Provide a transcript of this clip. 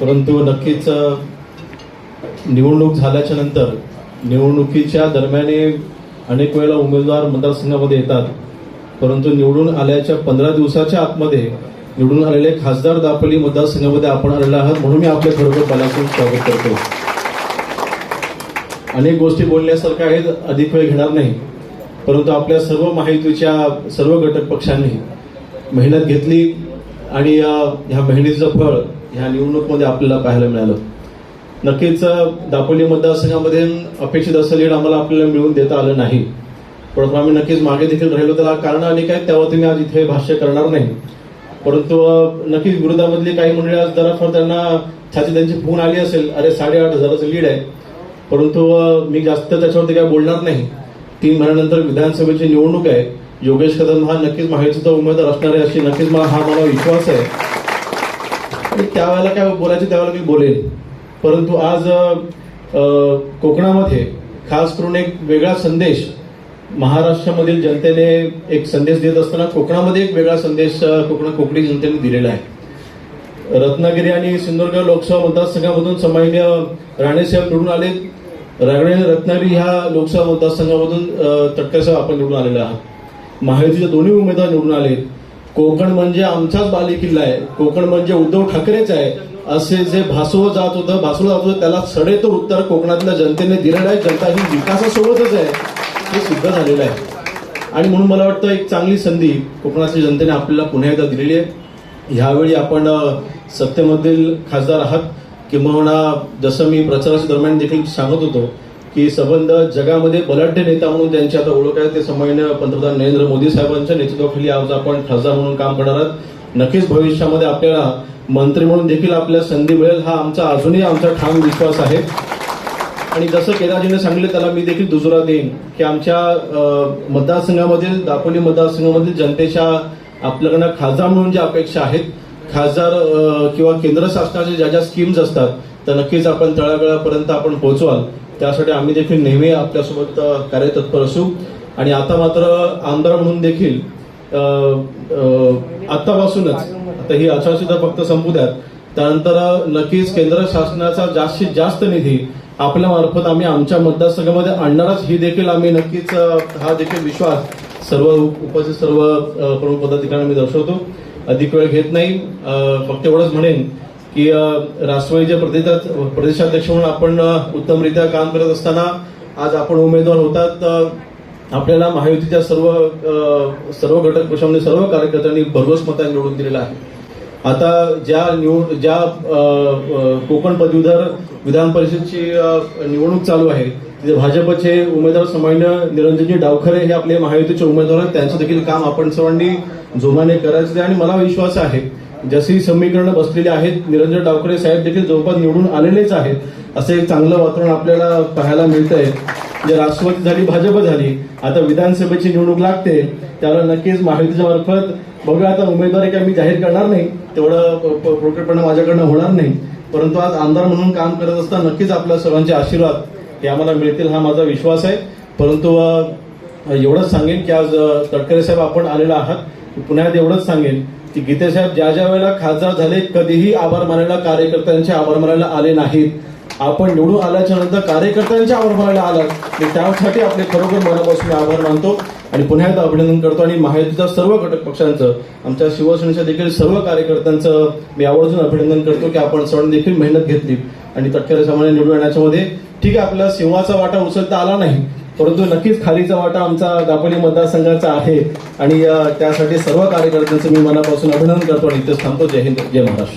परंतु नक्कीच निवडणूक झाल्याच्यानंतर निवडणुकीच्या दरम्याने अनेक वेळेला उमेदवार मतदारसंघामध्ये येतात. परंतु निवडून आल्याच्या पंधरा दिवसाच्या आतमध्ये निवडून आलेले खासदार दापोली मतदारसंघामध्ये आपण आलेला आहात म्हणून मी आपल्या खरोखर मनातून स्वागत करतो. अनेक गोष्टी बोलण्यासारख्या आहेत अधिक वेळ घेणार नाही. परंतु आपल्या सर्व माहितीच्या सर्व घटक पक्षांनी मेहनत घेतली आणि ह्या मेहनतीचं फळ ह्या निवडणूकमध्ये आपल्याला पाहायला मिळालं. नक्कीच दापोली मतदारसंघामध्ये अपेक्षित असं लीड आम्हाला आपल्याला मिळवून देता आलं नाही. परंतु आम्ही नक्कीच मागे देखील राहिलो त्याला कारण अनेक आहेत त्यावरती मी आज इथे भाष्य करणार नाही. परंतु नक्कीच विरोधामधली काही मंडळी आज जरा फार त्यांना छाती त्यांची फोन आली असेल अरे साडेआठ हजाराचं लीड आहे. परंतु मी जास्त त्याच्यावरती काय बोलणार नाही. तीन महिन्यानंतर विधानसभेची निवडणूक आहे. योगेश कदम हा नक्कीच माहितीचा उमेदवार असणार आहे अशी नक्कीच मला हा मला विश्वास आहे. त्यावेळेला काय बोलायचं त्यावेळेला मी बोलेन. परंतु आज कोकणामध्ये खास करून एक वेगळा संदेश महाराष्ट्रामधील जनतेने एक संदेश देत असताना कोकणामध्ये एक वेगळा संदेश कोकण कोकणी जनतेने दिलेला आहे. रत्नागिरी आणि सिंधुदुर्ग लोकसभा मतदारसंघामधून सामान्य राणेसाहेब निवडून आले. रागणे रत्नागिरी ह्या लोकसभा मतदारसंघामधून अ, तटकरसाहेब आपण निवडून आलेले आहात. महायुतीचे दोन्ही उमेदवार निवडून आले. कोकण म्हणजे आमचाच बालेकिल्ला आहे. कोकण म्हणजे उद्धव ठाकरेच आहे. असे जे भासवलं जात होतं भासवलं जात होतं त्याला सडेतोड उत्तर कोकणातल्या जनतेने दिलेलं आहे. जनता ही विकासासोबतच आहे. हे सिद्ध झालेलं आहे. आणि म्हणून मला वाटतं एक चांगली संधी कोकणातल्या जनतेने आपल्याला पुन्हा एकदा दिलेली आहे. ह्यावेळी आपण सत्तेमधील खासदार आहात. किंबहुना जसं मी प्रचाराच्या दरम्यान देखील सांगत होतो की संबंध जगामध्ये बलाढ्य नेता म्हणून त्यांची आता ओळख आहे. ते सामान्य पंतप्रधान नरेंद्र मोदी साहेबांच्या नेतृत्वाखाली आज आपण खासदार म्हणून काम करणार आहात. नक्कीच भविष्यामध्ये आपल्याला मंत्री म्हणून देखील आपल्याला संधी मिळेल हा आमचा अजूनही आमचा ठाम विश्वास आहे. आणि जसं केदारजीने सांगितलं त्याला मी देखील दुजोरा देईन की आमच्या मतदारसंघामधील दापोली मतदारसंघामधील जनतेच्या आपल्याकडनं खासदार म्हणून ज्या अपेक्षा आहेत खासदार किंवा केंद्र शासनाच्या ज्या ज्या स्कीम्स असतात तर नक्कीच आपण तळागळापर्यंत आपण पोहोचवाल. त्यासाठी आम्ही देखील नेहमी आपल्यासोबत अ, कार्यतत्पर असू. आणि आता मात्र आमदार म्हणून देखील आत्तापासूनच आतापासूनच आता ही आचारसंहिता फक्त संपू द्यात. त्यानंतर नक्कीच केंद्र शासनाचा जास्तीत जास्त निधी आपल्या मार्फत आम्ही आमच्या मतदारसंघामध्ये आणणारच. ही देखील आम्ही नक्कीच हा देखील विश्वास सर्व उपस्थित सर्व प्रमुख पदाधिकाऱ्यांना मी दर्शवतो. अधिक वेळ घेत नाही. फक्त एवढंच म्हणेन की अ, राष्ट्रवादीचे प्रदेशात प्रदेशाध्यक्ष म्हणून आपण उत्तमरित्या काम करत असताना आज आपण उमेदवार होतात आपल्याला महायुतीच्या सर्व सर्व घटक पक्षामध्ये सर्व कार्यकर्त्यांनी भरघोस मतांनी निवडून दिलेला आहे. आता ज्या निवड ज्या कोकण पदवीधर विधान परिषदची निवडणूक चालू आहे तिथे भाजपचे उमेदवार सामान्य निरंजनजी डावखरे हे आपले महायुतीचे उमेदवार आहेत त्यांचं देखील काम आपण सर्वांनी जोमाने करायचं आणि मला विश्वास आहे जशी समीकरणं बसलेली आहेत निरंजन डावकरे साहेब देखील जवळपास निवडून आलेलेच आहेत असं एक चांगलं वातावरण आपल्याला पाहायला मिळतंय. जे राष्ट्रवादी झाली भाजप झाली आता विधानसभेची निवडणूक लागते त्याला नक्कीच महायुतीच्या मार्फत बघा आता उमेदवारी काय मी जाहीर करणार नाही तेवढं प- माझ्याकडनं होणार नाही. परंतु आज आमदार म्हणून काम करत असताना नक्कीच आपल्या सर्वांचे आशीर्वाद हे आम्हाला मिळतील हा माझा विश्वास आहे. परंतु एवढंच सांगेन की आज तटकरे साहेब आपण आलेला आहात पुण्यात एवढंच सांगेन की ज्या ज्या वेळेला खासदार झाले कधीही आभार मानायला कार्यकर्त्यांचे आभार मानायला आले नाहीत. आपण निवडून आल्याच्यानंतर कार्यकर्त्यांचे आभार मानायला आलात. मी त्यासाठी आपले खरोखर मनापासून आभार मानतो आणि पुन्हा एकदा अभिनंदन करतो आणि महायुतीच्या सर्व घटक पक्षांचं आमच्या शिवसेनेच्या देखील सर्व कार्यकर्त्यांचं मी आवर्जून अभिनंदन करतो की आपण सर्वांनी देखील मेहनत घेतली. आणि तटकरे सामान्य निवडून येण्याच्यामध्ये ठीक आहे आपल्याला सिंहाचा वाटा उचलता आला नाही परंतु नक्कीच खालीचा वाटा आमचा दापोली मतदारसंघाचा आहे. आणि त्यासाठी सर्व कार्यकर्त्यांचं मी मनापासून अभिनंदन करतो आणि इथेच थांबतो. जय हिंद जय महाराष्ट्र.